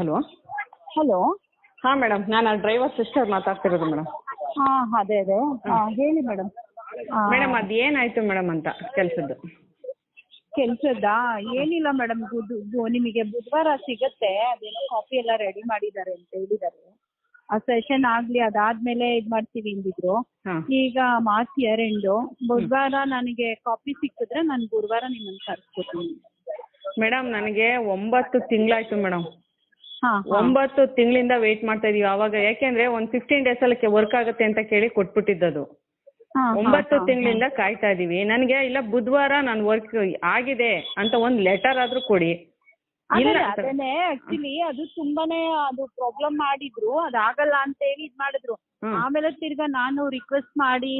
Hello? Hello? ಹಾ madam ನಾನು driver sister ಮಾತಾಡ್ತಿರೋದು ಮೇಡಮ್. ಹಾ ಅದೇ ಅದೇ. ಹೇಳಿ ಮೇಡಮ್. ಮೇಡಮ್ ಅದ್ ಏನಾಯ್ತು ಮೇಡಮ್ ಅಂತ ಕೆಲಸದ್ದು? ಕೆಲ್ಸದ್ದಾ? ಏನಿಲ್ಲ ಮೇಡಮ್ ನಿಮಗೆ ಬುಧವಾರ ಸಿಗತ್ತೆ. ಅದೇನೋ ಕಾಫಿ ಎಲ್ಲ ರೆಡಿ ಮಾಡಿದ್ದಾರೆ ಅಂತ ಹೇಳಿದ್ದಾರೆ. ಆ ಸೆಷನ್ ಆಗ್ಲಿ ಅದಾದ್ಮೇಲೆ ಇದ್ ಮಾಡ್ತೀವಿ ಅಂದಿದ್ರು. ಹಾಂ. ಈಗ ಮಾರ್ಚ್ ಎಂಡು ಬುಧವಾರ ನನಗೆ ಕಾಪಿ ಸಿಕ್ಕಿದ್ರೆ ನಾನು ಗುರುವಾರ ನಿಮ್ಮನ್ನ ಕರ್ಸ್ಕೊತೀನಿ ಮೇಡಮ್ ನನಗೆ ಒಂಬತ್ತು ತಿಂಗಳಾಯ್ತು ಮೇಡಮ್. ಒಂಬತ್ತು ತಿಂಗಳಿಂದ ವೇಟ್ ಮಾಡ್ತಾ ಇದೀವಿ ಅವಾಗ ಯಾಕೆಂದ್ರೆ ಒಂದ್ ಫಿಫ್ಟೀನ್ ಡೇಸ್ ಅಲ್ಲಿ ವರ್ಕ್ ಆಗುತ್ತೆ ಅಂತ ಕೇಳಿ ಕೊಟ್ಬಿಟ್ಟಿದ್ದದು. ಅದು ಒಂಬತ್ತು ತಿಂಗಳಿಂದ ಕಾಯ್ತಾ ಇದೀವಿ. ನನಗೆ ಇಲ್ಲ ಬುಧವಾರ ನಾನು ವರ್ಕ್ ಆಗಿದೆ ಅಂತ ಒಂದ್ ಲೆಟರ್ ಆದ್ರೂ ಕೊಡಿ. ಇಲ್ಲ ಅದೇ ಅದೇನೆ ಆಕ್ಚುಲಿ ಅದು ತುಂಬಾನೇ ಅದು ಪ್ರಾಬ್ಲಮ್ ಮಾಡಿದ್ರು. ಅದಾಗಲ್ಲ ಅಂತ ಹೇಳಿ ಇದ್ ಮಾಡಿದ್ರು. ಆಮೇಲೆ ತಿರ್ಗಾ ನಾನು ರಿಕ್ವೆಸ್ಟ್ ಮಾಡಿ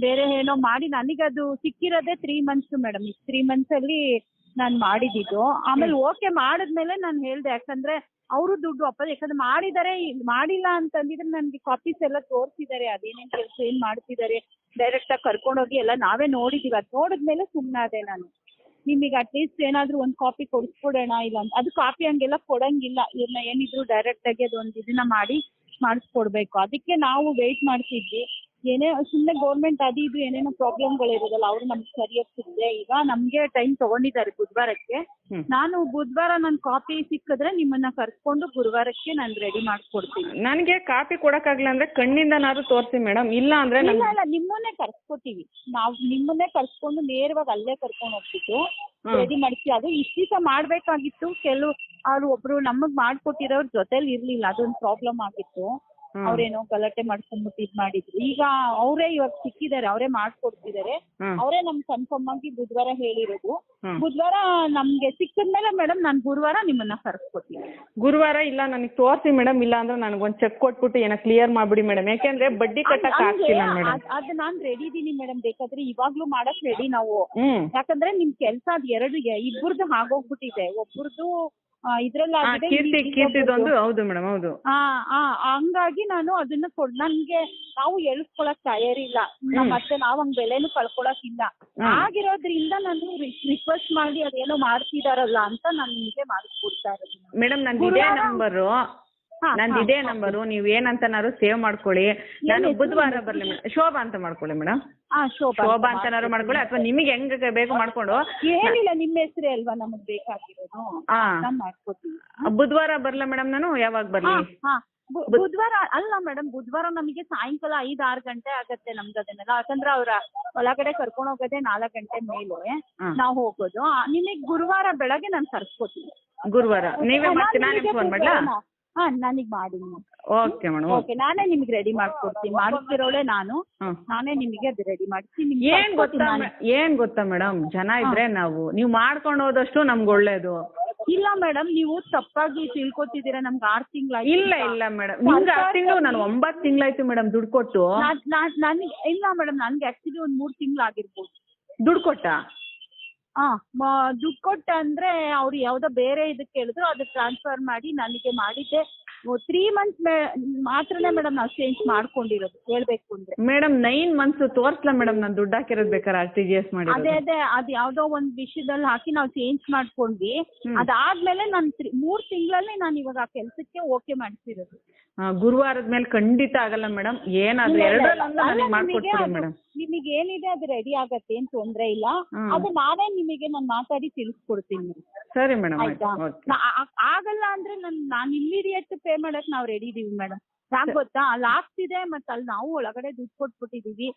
ಬೇರೆ ಏನೋ ಮಾಡಿ ನನಗೆ ಅದು ಸಿಕ್ಕಿರೋದೇ ತ್ರೀ ಮಂತ್ಸ್ ಮೇಡಮ್ ಈ ತ್ರೀ ಮಂತ್ಸ್ ಅಲ್ಲಿ ನಾನು ಮಾಡಿದ್ದು ಆಮೇಲೆ ಓಕೆ ಮಾಡಿದ್ಮೇಲೆ ನಾನು ಹೇಳ್ದೆ. ಯಾಕಂದ್ರೆ ಅವರು ದುಡ್ಡು ಅಪ್ಪ ಯಾಕಂದ್ರೆ ಮಾಡಿದ್ದಾರೆ ಮಾಡಿಲ್ಲ ಅಂತಂದಿದ್ರೆ ನನ್ಗೆ ಕಾಪೀಸ್ ಎಲ್ಲ ತೋರಿಸಿದ್ದಾರೆ, ಅದೇನೇನ್ ಕೆಲಸ ಏನ್ ಮಾಡ್ತಿದ್ದಾರೆ ಡೈರೆಕ್ಟ್ ಆಗಿ ಕರ್ಕೊಂಡೋಗಿ ಎಲ್ಲ ನಾವೇ ನೋಡಿದೀವಿ. ಅದ್ ನೋಡಿದ್ಮೇಲೆ ಸುಮ್ಮನಾದೆ ನಾನು. ನಿಮಗೆ ಅಟ್ಲೀಸ್ಟ್ ಏನಾದ್ರೂ ಒಂದು ಕಾಪಿ ಕೊಡಿಸ್ಕೊಡೋಣ ಇಲ್ಲ ಅಂತ. ಅದು ಕಾಪಿ ಹಂಗೆಲ್ಲ ಕೊಡಂಗಿಲ್ಲ. ಇವ್ರನ್ನ ಏನಿದ್ರು ಡೈರೆಕ್ಟ್ ಆಗಿ ಅದೊಂದು ಇದನ್ನ ಮಾಡಿ, ಮಾಡಿಸ್ಕೊಡ್ಬೇಕು. ಅದಕ್ಕೆ ನಾವು ವೆಯ್ಟ್ ಮಾಡ್ತಿದ್ವಿ. ಏನೇ ಸುಮ್ನೆ ಗೌರ್ಮೆಂಟ್ ಅದು ಇದು ಏನೇನೋ ಪ್ರಾಬ್ಲಮ್ಗಳಿರೋದಲ್ಲ ಅವ್ರು ನಮ್ಗೆ ಸರಿಯಾಗಿ ಸಿಗದೆ ಈಗ ನಮಗೆ ಟೈಮ್ ತಗೊಂಡಿದ್ದಾರೆ ಬುಧವಾರಕ್ಕೆ. ನಾನು ಬುಧವಾರ ನನ್ ಕಾಪಿ ಸಿಕ್ಕಿದ್ರೆ ನಿಮ್ಮನ್ನ ಕರ್ಕೊಂಡು ಗುರುವಾರಕ್ಕೆ ನಾನು ರೆಡಿ ಮಾಡ್ಕೊಡ್ತೀನಿ. ನನಗೆ ಕಾಪಿ ಕೊಡಕ್ಕಾಗ್ಲಿಲ್ಲ ಅಂದ್ರೆ ಕಣ್ಣಿಂದನಾದ್ರೂ ತೋರಿಸಿ ಮೇಡಮ್ ಇಲ್ಲ ಅಂದ್ರೆ ಇಲ್ಲ ಇಲ್ಲ ನಿಮ್ಮನ್ನೇ ಕರ್ಸ್ಕೊತೀವಿ. ನಾವು ನಿಮ್ಮನ್ನೇ ಕರ್ಸ್ಕೊಂಡು ನೇರವಾಗಿ ಅಲ್ಲೇ ಕರ್ಕೊಂಡು ಹೋಗ್ಬಿಟ್ಟು ರೆಡಿ ಮಾಡಿಸಿ. ಅದು ಇಷ್ಟು ದಿವಸ ಮಾಡಬೇಕಾಗಿತ್ತು. ಕೆಲವು ಅವ್ರು ಒಬ್ರು ನಮಗ್ ಮಾಡ್ಕೊಟ್ಟಿರೋರ್ ಜೊತೆಲಿ ಇರ್ಲಿಲ್ಲ. ಅದೊಂದು ಪ್ರಾಬ್ಲಮ್ ಆಗಿತ್ತು. ಅವ್ರೇನೋ ಗಲಾಟೆ ಮಾಡ್ಕೊಂಡ್ಬಿಟ್ಟು ಇದ್ ಮಾಡಿದ್ರು. ಈಗ ಅವರೇ ಇವಾಗ ಸಿಕ್ಕಿದ್ದಾರೆ ಅವರೇ ಮಾಡ್ಕೊಡ್ತಿದ್ದಾರೆ. ಅವರೇ ನಮ್ ಕನ್ಫರ್ಮ್ ಆಗಿ ಬುಧವಾರ ಹೇಳಿರೋದು. ಬುಧವಾರ ನಮ್ಗೆ ಸಿಕ್ಕಿದ್ಮೇಲೆ ಮೇಡಮ್ ನಾನು ಗುರುವಾರ ನಿಮ್ಮನ್ನ ಕರ್ಸ್ಕೊತೀನಿ ಗುರುವಾರ ಇಲ್ಲ ನನಗೆ ತೋರಿಸಿ ಮೇಡಮ್ ಇಲ್ಲ ಅಂದ್ರೆ ನನಗೊಂದು ಚೆಕ್ ಕೊಟ್ಬಿಟ್ಟು ಏನೋ ಕ್ಲಿಯರ್ ಮಾಡ್ಬಿಡಿ ಮೇಡಮ್. ಯಾಕೆಂದ್ರೆ ಬಡ್ಡಿ ಕಟ್ಟಕ್ ಆಗ್ತಿಲ್ಲ ಮೇಡಮ್. ಅದು ನಾನು ರೆಡಿ ಇದೀನಿ ಮೇಡಮ್. ಬೇಕಾದ್ರೆ ಇವಾಗ್ಲೂ ಮಾಡಕ್ ರೆಡಿ ನಾವು. ಹ್ಮ್. ಯಾಕಂದ್ರೆ ನಿಮ್ ಕೆಲ್ಸ ಅದ್ ಎರಡು ಇಬ್ಬರದ್ದು ಆಗೋಗ್ಬಿಟ್ಟಿದೆ ಆಗಿದೆ ಕೀರ್ತಿ ಇನ್ನೊಬ್ರದ್ದು- ಕೀರ್ತಿದೊಂದು ಹೌದು ಮೇಡಮ್ ಹೌದು. ಆ ಆ ಹಂಗಾಗಿ ನಾನು ಅದನ್ನ ಕೊಡ್ ನನ್ಗೆ ನಾವು ಎಳ್ಸ್ಕೊಳಕ್ ತಯಾರಿಲ್ಲ. ನಮ್ಮ ಮತ್ತೆ ನಾವ್ ಹಂಗ್ ಬೆಲೆನು ಕಳ್ಕೊಳಕ್ ಇಲ್ಲ. ಆಗಿರೋದ್ರಿಂದ ನಾನು ರಿಕ್ವೆಸ್ಟ್ ಮಾಡಿ ಅದೇನೋ ಮಾಡ್ತಿದಾರಲ್ಲ ಅಂತ ನಾನು ನಿಮ್ಗೆ ಮಾಡಿಸ್ಕೊಡ್ತಾ ಇರೋದು. ಮೇಡಮ್ ನಂದು ಇದೇ ನಂಬರು ಹಾ, ನಂದು ಇದೇ. ನಂಬರು ನೀವು ಏನಂತನಾರು ಸೇವ್ ಮಾಡ್ಕೊಳ್ಳಿ. ನಾನು ಬುಧವಾರ ಬರ್ಲಿ ಮೇಡಮ್ ಶೋಭಾ ಅಂತ ಮಾಡ್ಕೊಳ್ಳಿ ಮೇಡಮ್ ಶೋಭಾ ಶೋಭಾ ಅಂತನಾರು ಮಾಡ್ಕೊಳ್ಳಿ ಅಥವಾ ನಿಮಗೆ ಹೆಂಗ್ ಬೇಕು ಮಾಡ್ಕೊಂಡು. ಏನಿಲ್ಲ ನಿಮ್ಮ ಹೆಸರೇ ಅಲ್ವಾ ನಮಗ್ ಬೇಕಾಗಿರೋದು? ಬುಧವಾರ ಬರ್ಲಾ ಮೇಡಮ್ ನಾನು? ಯಾವಾಗ ಬರ್ಲಿ? ಬುಧವಾರ ಅಲ್ಲ ಮೇಡಮ್ ಬುಧವಾರ ನಮಗೆ ಸಾಯಂಕಾಲ ಐದ್ ಆರು ಗಂಟೆ ಆಗತ್ತೆ ನಮ್ದು ಅದನ್ನೆಲ್ಲ. ಯಾಕಂದ್ರೆ ಅವ್ರ ಒಳಗಡೆ ಕರ್ಕೊಂಡು ಹೋಗೋದೇ ನಾಲ್ಕು ಗಂಟೆ ಮೇಲೆ. ನಾವು ಹೋಗೋದು. ನಿಮಗೆ ಗುರುವಾರ ಬೆಳಗ್ಗೆ ನಾನು ಕರ್ಸ್ಕೊತೀನಿ ಗುರುವಾರ. ನೀವೇ ಫೋನ್ ಮಾಡ್ಲಾ? ಹಾ ನನಗ್ ಮಾಡಿ ಓಕೆ ಮೇಡಮ್ ಓಕೆ. ನಾನೇ ನಿಮ್ಗೆ ರೆಡಿ ಮಾಡ್ಕೊಡ್ತೀನಿ. ಮಾಡಿಸ್ತಿರೋಳೆ ನಾನು. ಹ್ಮ್. ನಾನೇ ನಿಮಗೆ ಅದು ರೆಡಿ ಮಾಡ್ತೀನಿ ಏನ್ ಗೊತ್ತಾ. ಏನ್ ಗೊತ್ತಾ ಮೇಡಮ್? ಜನ ಇದ್ರೆ ನಾವು ನೀವು ಮಾಡ್ಕೊಂಡು ಹೋದಷ್ಟು ನಮ್ಗೆ ಒಳ್ಳೇದು. ಇಲ್ಲ ಮೇಡಮ್ ನೀವು ತಪ್ಪಾಗಿ ತಿಳ್ಕೊತಿದ್ದೀರಾ ನಮ್ಗೆ ಆರ್ ತಿಂಗಳು ಇಲ್ಲ ಇಲ್ಲ ಮೇಡಮ್. ನಿಮ್ಗೆ ಆರ್ ತಿಂಗಳು ನಾನು ಒಂಬತ್ತು ತಿಂಗಳಾಯ್ತು ಮೇಡಮ್ ದುಡ್ಡು ಕೊಟ್ಟು. ನನಗೆ ಇಲ್ಲ ಮೇಡಮ್ ನನ್ಗೆ ಆಕ್ಚುಲಿ ಒಂದ್ ಮೂರ್ ತಿಂಗಳು ಆಗಿರ್ಬೋದು ದುಡ್ಡು ಕೊಟ್ಟ? ಹಾ ದುಡ್ಡು ಕೊಟ್ಟ ಅಂದ್ರೆ ಅವ್ರು ಯಾವ್ದೋ ಬೇರೆ ಇದಕ್ಕೆ ಕೇಳಿದ್ರು ಅದು ಟ್ರಾನ್ಸ್ಫರ್ ಮಾಡಿ ನನಗೆ ಮಾಡಿದ್ದೆ. ತ್ರೀ ಮಂತ್ಸ್ ಮಾತ್ರನೇ ಮೇಡಮ್ ನಾವು ಚೇಂಜ್ ಮಾಡ್ಕೊಂಡಿರೋದು ಹೇಳ್ಬೇಕು ಅಂದ್ರೆ. ಮೇಡಮ್ ನೈನ್ ಮಂತ್ಸ್ ತೋರ್ಸ್ಲಾ ಮೇಡಮ್ ನಾನು ದುಡ್ಡು ಹಾಕಿರೋದು ಬೇಕಾದ್ರೆ ಆರ್ ಟಿ ಜಿ ಎಸ್ ಮಾಡಿ ಅದೇ ಅದೇ ಅದು ಯಾವ್ದೋ ಒಂದ್ ವಿಷಯದಲ್ಲಿ ಹಾಕಿ ನಾವು ಚೇಂಜ್ ಮಾಡ್ಕೊಂಡ್ವಿ. ಅದಾದ್ಮೇಲೆ ನಾನು ಮೂರ್ ತಿಂಗಳಲ್ಲಿ ನಾನು ಇವಾಗ ಆ ಕೆಲ್ಸಕ್ಕೆ ಓಕೆ ಮಾಡ್ತಿರೋದು ಗುರುವಾರದ ಮೇಲೆ ಖಂಡಿತ ಆಗಲ್ಲ ಮೇಡಮ್. ಏನಾದ್ರು ಎರಡರಲ್ಲೊಂದು ನನಗೆ ನಿಮಗೆ ಮೇಡಮ್. ಏನಿದೆ ಅದು ರೆಡಿ ಆಗತ್ತೆ ಏನ್ ತೊಂದ್ರೆ ಇಲ್ಲ. ಅದು ನಾನೇ ನಿಮಗೆ ನಾನು ಮಾತಾಡಿ ತಿಳಿಸ್ಕೊಡ್ತೀನಿ. ಸರಿ ಮೇಡಮ್ ಆಯ್ತಾ. ಆಗಲ್ಲ ಅಂದ್ರೆ ನನ್ ನಾನು ಇಮಿಡಿಯೇಟ್ ಪೇ ಮಾಡಕ್ ನಾವು ರೆಡಿ ಇದೀವಿ ಮೇಡಮ್. ಯಾಕೆ ಗೊತ್ತಾ ಅಲ್ಲಿ ಆಗ್ತಿದೆ ಮತ್ತೆ ಅಲ್ಲಿ ನಾವು ಒಳಗಡೆ ದುಡ್ಡು ಕೊಟ್ಬಿಟ್ಟಿದೀವಿ.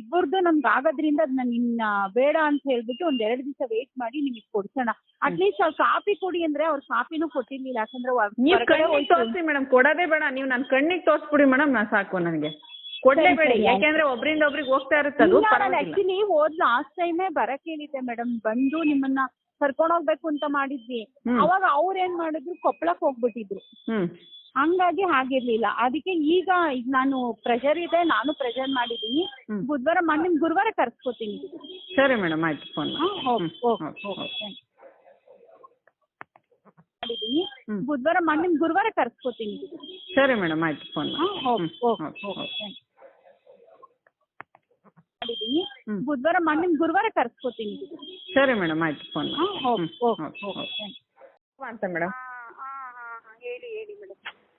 ಇಬ್ಬರ್ದು ನಮ್ಗೆ ಆಗೋದ್ರಿಂದ ಅದ್ ನಾನು ನಿನ್ನ ಬೇಡ ಅಂತ ಹೇಳ್ಬಿಟ್ಟು ಒಂದ್ ಎರಡ್ ದಿವಸ ವೇಟ್ ಮಾಡಿ ನಿಮಗೆ ಕೊಡ್ಸೋಣ. ಅಟ್ಲೀಸ್ಟ್ ಅವ್ರು ಕಾಪಿ ಕೊಡಿ ಅಂದ್ರೆ ಅವ್ರ ಕಾಪಿನೂ ಕೊಟ್ಟಿರ್ಲಿಲ್ಲ ಯಾಕಂದ್ರೆ ಮೇಡಮ್ ಕೊಡೋದೇ ಬೇಡ ನೀವು ನನ್ನ ಕಣ್ಣಿಗೆ ತೋರ್ಸ್ಬಿಡಿ ಮೇಡಮ್ ನಾ ಸಾಕು ನನಗೆ. ಕೊಡ್ಲೇಬೇಡಿ ಯಾಕೆಂದ್ರೆ ಒಬ್ರಿಂದ ಒಬ್ರಿಗೆ ಹೋಗ್ತಾ ಇರುತ್ತೆ ಅದು ನಾನು ಆಕ್ಚುಲಿ ಹೋದ್ ಲಾಸ್ಟ್ ಟೈಮೇ ಬರಕ್ ಹೇಳಿದ್ದೆ ಮೇಡಮ್ ಬಂದು ನಿಮ್ಮನ್ನ ಕರ್ಕೊಂಡೋಗ್ಬೇಕು ಅಂತ ಮಾಡಿದ್ವಿ. ಅವಾಗ ಅವ್ರ ಏನ್ ಮಾಡಿದ್ರು ಕೊಪ್ಪಳಕ್ ಹೋಗ್ಬಿಟ್ಟಿದ್ರು. ಹಂಗಾಗಿ ಹಾಗಿರ್ಲಿಲ್ಲ. ಅದಕ್ಕೆ ಈಗ ಈಗ ನಾನು ಪ್ರೆಷರ್ ಇದೆ ನಾನು ಪ್ರೆಷರ್ ಮಾಡಿದೀನಿ. ಬುಧವಾರ ಮಾಡಿ ಗುರುವಾರ ಕರ್ಸ್ಕೊತೀನಿ. ಸರಿ ಮೇಡಮ್ ಆಯ್ತು ಫೋನ್. ಮಾಡಿದೀನಿ. ಬುಧವಾರ ಮಾಡಿ ಗುರುವಾರ ಕರ್ಸ್ಕೊತೀನಿ. ಸರಿ ಮೇಡಮ್ ಆಯ್ತು ಫೋನ್. ಮಾಡಿದೀನಿ. ಬುಧವಾರ ಮಾಡಿ ಗುರುವಾರ ಕರ್ಸ್ಕೊತೀನಿ. ಸರಿ ಮೇಡಮ್ ಆಯ್ತು ಫೋನ್. ಅಂತ ಮೇಡಮ್ ಹೇಳಿ ಹೇಳಿ ಮೇಡಮ್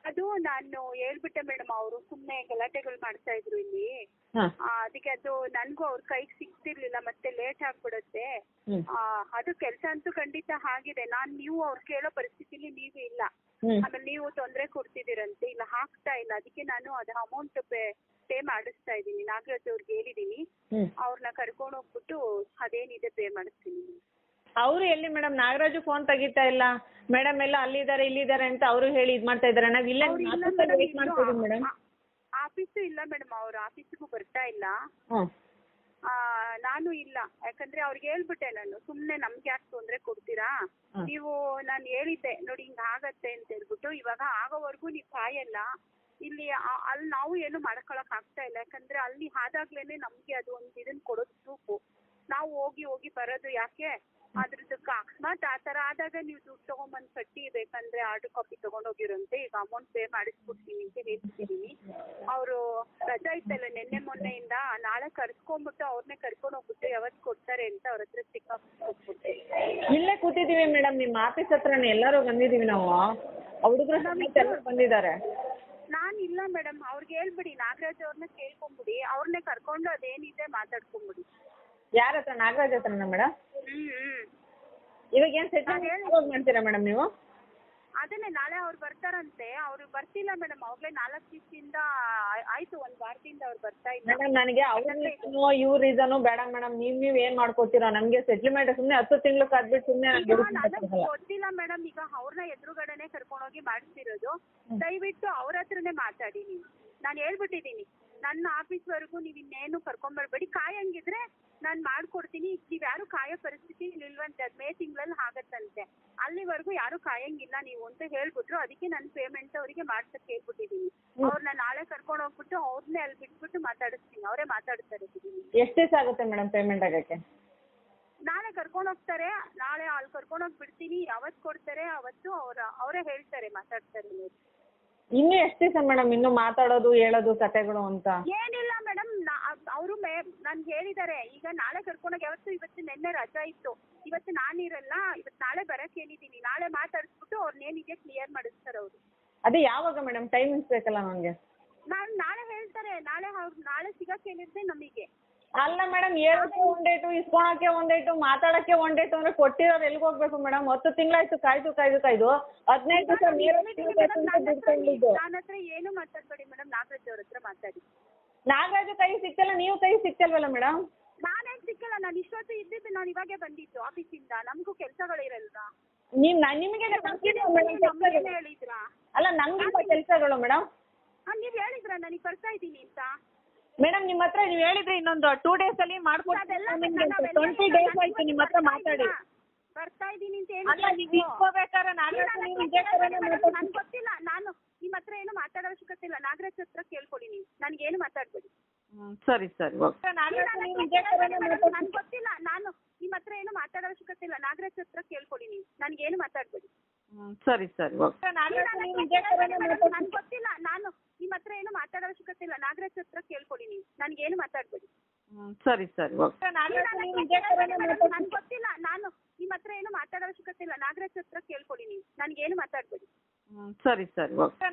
ಅದು ನಾನು ಹೇಳ್ಬಿಟ್ಟೆ ಮೇಡಮ್ ಅವರು ಸುಮ್ಮನೆ ಗಲಾಟೆಗಳು ಮಾಡ್ತಾ ಇದ್ರು ಇಲ್ಲಿ. ಅದಕ್ಕೆ ಅದು ನನಗೂ ಅವ್ರ ಕೈಗೆ ಸಿಗ್ತಿರ್ಲಿಲ್ಲ ಮತ್ತೆ ಲೇಟ್ ಆಗ್ಬಿಡುತ್ತೆ. ಆ, ಅದು ಕೆಲಸ ಅಂತೂ ಖಂಡಿತ ಆಗಿದೆ. ನಾನ್ ನೀವು ಅವ್ರು ಕೇಳೋ ಪರಿಸ್ಥಿತಿಲಿ ನೀವು ಇಲ್ಲ. ಆಮೇಲೆ ನೀವು ತೊಂದರೆ ಕೊಡ್ತಿದ್ದೀರಂತೆ ಇಲ್ಲ ಹಾಕ್ತಾ ಇಲ್ಲ. ಅದಕ್ಕೆ ನಾನು ಅದು ಅಮೌಂಟ್ ಪೇ ಪೇ ಮಾಡಿಸ್ತಾ ಇದ್ದೀನಿ. ನಾಗರಾಜ್ ಅವ್ರಿಗೆ ಹೇಳಿದೀನಿ. ಅವ್ರನ್ನ ಕರ್ಕೊಂಡು ಹೋಗ್ಬಿಟ್ಟು ಅದೇನಿದೆ ಪೇ ಮಾಡಿಸ್ತೀನಿ. ಅವರು ಎಲ್ಲಿ ಮೇಡಮ್? ನಾಗರಾಜು ಫೋನ್ ತೆಗಿತಾ ಇಲ್ಲ. ಮೇಡಮ್ ಎಲ್ಲ ಅಲ್ಲಿದ್ದಾರೆ ಇಲ್ಲಿದ್ದಾರೆ ಅಂತ ಅವರು ಹೇಳಿ ಇದು ಮಾಡ್ತಾ ಇದ್ದಾರೆ ನಾವು ಇಲ್ಲೇ ಅವ್ರು ಇಲ್ಲ ವೇಟ್ ಮೇಡಮ್ ಮಾಡ್ತಾ ಇದ್ದೀವಿ ಮೇಡಮ್ ಆಫೀಸು ಇಲ್ಲ ಮೇಡಮ್ ಅವ್ರು ಆಫೀಸಿಗೂ ಬರ್ತಾ ಇಲ್ಲ. ಆ, ನಾನು ಇಲ್ಲ. ಯಾಕಂದ್ರೆ ಅವ್ರಿಗೆ ಹೇಳ್ಬಿಟ್ಟೆ ನಾನು ಸುಮ್ನೆ ನಮ್ಗೆ ಯಾಕೆ ತೊಂದ್ರೆ ಕೊಡ್ತೀರಾ? ಹ್ಮ್. ನೀವು ನಾನು ಹೇಳಿದ್ದೆ ನೋಡಿ ಹಿಂಗ್ ಆಗತ್ತೆ ಅಂತ ಹೇಳ್ಬಿಟ್ಟು ಇವಾಗ ಆಗೋವರೆಗೂ ನೀವು ಕಾಯಲ್ಲ. ಇಲ್ಲಿ ಆ- ಅಲ್ಲಿ ನಾವು ಏನು ಮಾಡ್ಕೊಳಕ್ ಆಗ್ತಾ ಇಲ್ಲ. ಯಾಕಂದ್ರೆ ಅಲ್ಲಿ ಆದಾಗ್ಲೇನೆ ನಮ್ಗೆ ಅದು ಒಂದ್ ಇದನ್ ಕೊಡೋದು ಪ್ರೂಫು ನಾವು ಹೋಗಿ ಹೋಗಿ ಬರೋದು ಯಾಕೆ? ಅದ್ರದಕ್ಕೆ ಅಕಸ್ಮಾತ್ ಆ ಥರ ಆದಾಗ ನೀವು ದುಡ್ಡು ತಗೊಂಬಂದು ಕಟ್ಟಿ ಬೇಕಂದ್ರೆ ಆರ್ಡರ್ ಕಾಪಿ ತಗೊಂಡೋಗಿರಂತೆ ಈಗ ಅಮೌಂಟ್ ಪೇ ಮಾಡಿಸ್ಬಿಡ್ತೀನಿ ಅಂತ ಹೇಳ್ತಿದ್ದೀನಿ. ಅವರು ರಜಾ ಇತ್ತಲ್ಲ ನಿನ್ನೆ ಮೊನ್ನೆಯಿಂದ ನಾಳೆ ಕರ್ಸ್ಕೊಂಡ್ಬಿಟ್ಟು ಅವ್ರನ್ನೇ ಕರ್ಕೊಂಡು ಹೋಗ್ಬಿಟ್ಟು ಯಾವತ್ತು ಕೊಡ್ತಾರೆ ಅಂತ ಅವ್ರ ಹತ್ರ ಸಿಕ್ಕಾಕ್ಬಿಟ್ಟೆ ಇಲ್ಲೇ ಕೂತಿದ್ದೀವಿ ಮೇಡಮ್ ನಿಮ್ಮ ಆಫೀಸ್ ಹತ್ರನೇ ಎಲ್ಲರೂ ಬಂದಿದ್ದೀವಿ ನಾವು. ಹುಡುಗರು ಸಮೇತ ಎಲ್ಲ ಬಂದಿದ್ದಾರೆ. ನಾನು ಇಲ್ಲ ಮೇಡಮ್ ಅವ್ರಿಗೆ ಹೇಳ್ಬಿಡಿ ನಾಗರಾಜ್ ಅವ್ರನ್ನ ಕೇಳ್ಕೊಂಬಿಡಿ ಅವ್ರನ್ನೇ ಕರ್ಕೊಂಡು ಅದೇನಿದೆ ಮಾತಾಡ್ಕೊಂಬಿಡಿ. ಯಾರ ಹತ್ರ? ನಾಗರಾಜ್ ಹತ್ರನಾ ಮೇಡಮ್? ಹ್ಮ್ ಹ್ಮ್. ಇವಾಗ ಏನು ಸೆಟಲ್ಮೆಂಟ್ ಮಾಡ್ತೀರಾ ಮೇಡಮ್ ನೀವು? ಅದನ್ನೇ ನಾಳೆ ಅವ್ರು ಬರ್ತಾರಂತೆ. ಅವ್ರು ಬರ್ತಿಲ್ಲ ಮೇಡಮ್ ಅವ್ಗಳೇ ನಾಲ್ಕು ದಿವಸದಿಂದ ಆಯ್ತು ಒಂದ್ ವಾರದಿಂದ ಅವ್ರು ಬರ್ತಾ ಇಲ್ಲ. ಮೇಡಮ್ ನನಗೆ ಅವ್ರ ರೀಸನು ಇವ್ರ ರೀಸನು ಬೇಡ ಮೇಡಮ್ ನೀವು ನೀವು ಏನ್ ಮಾಡ್ಕೋತೀರಾ? ನಮಗೆ ಸೆಟ್ಲ್ಮೆಂಟ್ ಸುಮ್ಮನೆ ಹತ್ತು ತಿಂಗಳು ಕಾದ್ಬಿಟ್ಟು ಸುಮ್ಮನೆ ಗೊತ್ತಿಲ್ಲ ಮೇಡಮ್ ಈಗ ಅವ್ರನ್ನ ಎದುರುಗಡೆನೆ ಕರ್ಕೊಂಡೋಗಿ ಮಾಡಿಸ್ತಿರೋದು. ದಯವಿಟ್ಟು ಅವ್ರ ಹತ್ರನೇ ಮಾತಾಡಿ ನೀವು. ನಾನು ಹೇಳ್ಬಿಟ್ಟಿದ್ದೀನಿ. ನನ್ನ ಆಫೀಸ್ವರೆಗೂ ನೀವು ಇನ್ನೇನು ಕರ್ಕೊಂಡ್ಬರ್ಬೇಡಿ ಕಾಯಂಗಿದ್ರೆ ನಾನು ನೀವು ಯಾರು ಕಾಯೋ ಪರಿಸ್ಥಿತಿ ಇಲ್ವಂತೆ ಅದು ಮೇ ತಿಂಗಳಲ್ಲಿ ಆಗತ್ತಂತೆ ಅಲ್ಲಿವರೆಗೂ ಯಾರು ಕಾಯಂಗಿಲ್ಲ ನೀವು ಅಂತ ಹೇಳ್ಬಿಟ್ರು. ಅದಕ್ಕೆ ನಾನು ಪೇಮೆಂಟ್ ಅವರಿಗೆ ಮಾಡ್ಸಕ್ಕೆ ಹೇಳ್ಬಿಟ್ಟಿದೀನಿ ಅವ್ರನ್ನ ನಾಳೆ ಕರ್ಕೊಂಡು ಹೋಗ್ಬಿಟ್ಟು ಅವ್ರನ್ನೇ ಅಲ್ಲಿ ಬಿಟ್ಬಿಟ್ಟು ಮಾತಾಡಿಸ್ತೀನಿ. ಅವರೇ ಮಾತಾಡ್ತಾರೆ ಎಷ್ಟು ದಿವಸ ಆಗುತ್ತೆ ಮೇಡಮ್ ಪೇಮೆಂಟ್ ಆಗಕ್ಕೆ? ನಾಳೆ ಕರ್ಕೊಂಡು ಹೋಗ್ತಾರೆ. ನಾಳೆ ಅಲ್ಲಿ ಕರ್ಕೊಂಡು ಹೋಗಿ ಬಿಡ್ತೀನಿ. ಯಾವತ್ತು ಕೊಡ್ತಾರೆ ಅವತ್ತು ಅವ್ರ ಅವರೇ ಹೇಳ್ತಾರೆ ಮಾತಾಡ್ತಾರೆ ನೀವು ಇನ್ನು ಎಷ್ಟು ದಿವಸ ಮೇಡಮ್? ಇನ್ನು ಮಾತಾಡೋದು ಹೇಳೋದು ಕತೆಗಳು ಅಂತ? ಏನಿಲ್ಲ ಮೇಡಮ್. ಅವರು ಮೇ ನನ್ಗೆ ಹೇಳಿದ್ದಾರೆ. ಈಗ ನಾಳೆ ಕರ್ಕೊಂಡೋಗಿ ಯಾವತ್ತು ಇವತ್ತು ನಿನ್ನೆ ರಜಾ ಇತ್ತು. ಇವತ್ತು ನಾನಿರಲ್ಲ. ಇವತ್ತು ನಾಳೆ ಬರಕ್ಕೆ ಹೇಳಿದ್ದೀನಿ. ನಾಳೆ ಮಾತಾಡಿಸ್ಬಿಟ್ಟು ಅವ್ರನ್ನೇನಿದೆ ಕ್ಲಿಯರ್ ಮಾಡಿಸ್ತಾರೆ ಅವರು. ಅದೇ ಯಾವಾಗ ಮೇಡಮ್ ಟೈಮಿಂಗ್ಸ್ ಬೇಕಲ್ಲ ನನಗೆ ನಾನು ನಾಳೆ ಹೇಳ್ತಾರೆ ನಾಳೆ ಅವ್ರು ನಾಳೆ ಸಿಗಕ್ಕೆ ಹೇಳಿದ್ರೆ ನಮಗೆ. ಅಲ್ಲ ಮೇಡಮ್ ಹೇಳೋಕ್ಕೆ ಒನ್ ಡೇಟು ಇಸ್ಕೊಳಕ್ಕೆ ಒನ್ ಡೇಟು ಮಾತಾಡೋಕ್ಕೆ ಒನ್ ಡೇಟು ಅಂದರೆ ಕೊಟ್ಟಿರೋರು ಎಲ್ಲಿಗೆ ಹೋಗ್ಬೇಕು ಮೇಡಮ್ ಹತ್ತು ತಿಂಗಳಾಯ್ತು ಕಾಯ್ದು ಕಾಯ್ದು ಕಾಯ್ದು. ಹದಿನೈದು ದಿವಸ ನೀರು ನನ್ನ ಹತ್ರ ಏನು ಮಾತಾಡ್ಬೇಡಿ ಮೇಡಮ್ ನಾಗರಾಜ್ ಅವ್ರ ಹತ್ರ ಮಾತಾಡಿ. ನಾಗರಾಜು ಕೈ ಸಿಕ್ತಲ್ಲ ನೀವು ಕೈ ಸಿಕ್ತಲ್ವಲ್ಲ ಮೇಡಮ್ ನಾನೇನ್ ಸಿಕ್ಕಲ್ಲ ನಾನು ಇಷ್ಟೊತ್ತು ಇದ್ದಿದ್ದು ನಾನು ಇವಾಗೆ ಬಂದಿದ್ದು ಆಫೀಸಿಂದ ನಮಗೂ ಕೆಲಸಗಳಿರಲ್ವಾ? ನೀವು ನಿಮಗೆ ನಮ್ಗೇನು ಹೇಳಿದ್ರಾ? ಅಲ್ಲ ನಂಗಿಂತ ಕೆಲಸಗಳು ಮೇಡಮ್ ನೀವ್ ಹೇಳಿದ್ರಾ? ನನಗೆ ಬರ್ತಾ ಇದ್ದೀನಿ ಅಂತ. ಮೇಡಮ್ ನಿಮ್ಮ ಹತ್ರ ನೀವು ಹೇಳಿದ್ರೆ ಇನ್ನೊಂದು ಟೂ ಡೇಸ್ ಅಲ್ಲಿ ಮಾಡ್ಕೊಡ್ತೀನಿ ಟ್ವೆಂಟಿ ಡೇಸ್ ಆಯ್ತು ನಿಮ್ಮ ಹತ್ರ ಮಾತಾಡಿ. ಬರ್ತಾ ಇದ್ದೀನಿ ಅಂತ ಅಲ್ಲ ನೀವು ಇಸ್ಕೋಬೇಕಾದ್ರೆ ನಾಗರಾಜು ನೀವು ಇದೇ ಗೊತ್ತಿಲ್ಲ. ನಾನು ನಿಮ್ಮ ಹತ್ರ ಏನು ಮಾತಾಡೋ ಅವಶ್ಯಕತೆ ಇಲ್ಲ ನಾಗರಾಜ್ ಹತ್ರ ಕೇಳ್ಕೊಳ್ಳಿ ನೀವು. ನನಗೇನು ಮಾತಾಡ್ಬೇಡಿ. ಸರಿ ಸರಿ ಓಕೆ. ನಾಗರಾಜು ನೀವು ಇದೇ ಗೊತ್ತಿಲ್ಲ ನಾನು ನಿಮ್ಮ ಹತ್ರ ಏನು ಮಾತಾಡೋ ಅವಶ್ಯಕತೆ ಇಲ್ಲ ನಾಗರಾಜ್ ಹತ್ರ ಕೇಳ್ಕೊಳ್ಳಿ ನೀವು ನನಗೇನು ಮಾತಾಡ್ಬೇಡಿ ಸರಿ ಸರಿ ಓಕೆ. ನನ್ಗೆ ಗೊತ್ತಿಲ್ಲ ನಾನು ನಿಮ್ಮ ಹತ್ರ ಏನು ಮಾತಾಡೋ ಅವಶ್ಯಕತೆ ಇಲ್ಲ ನಾಗರಾಜ್ ಹತ್ರ ಕೇಳ್ಕೊಳ್ಳಿ ನೀವು ನನಗೇನು ಮಾತಾಡ್ಬೇಡಿ. ಸರಿ ಸರಿ ಓಕೆ. ನನ್ಗೆ ಗೊತ್ತಿಲ್ಲ ನಾನು ನಿಮ್ಮ ಹತ್ರ ಏನು ಮಾತಾಡೋ ಅವಶ್ಯಕತೆ ಇಲ್ಲ ನಾಗರಾಜ್ ಹತ್ರ ಕೇಳ್ಕೊಳ್ಳಿ ನೀವು ನನಗೇನು ಮಾತಾಡ್ಬೇಡಿ. ಸರಿ ಸರಿ ಓಕೆ.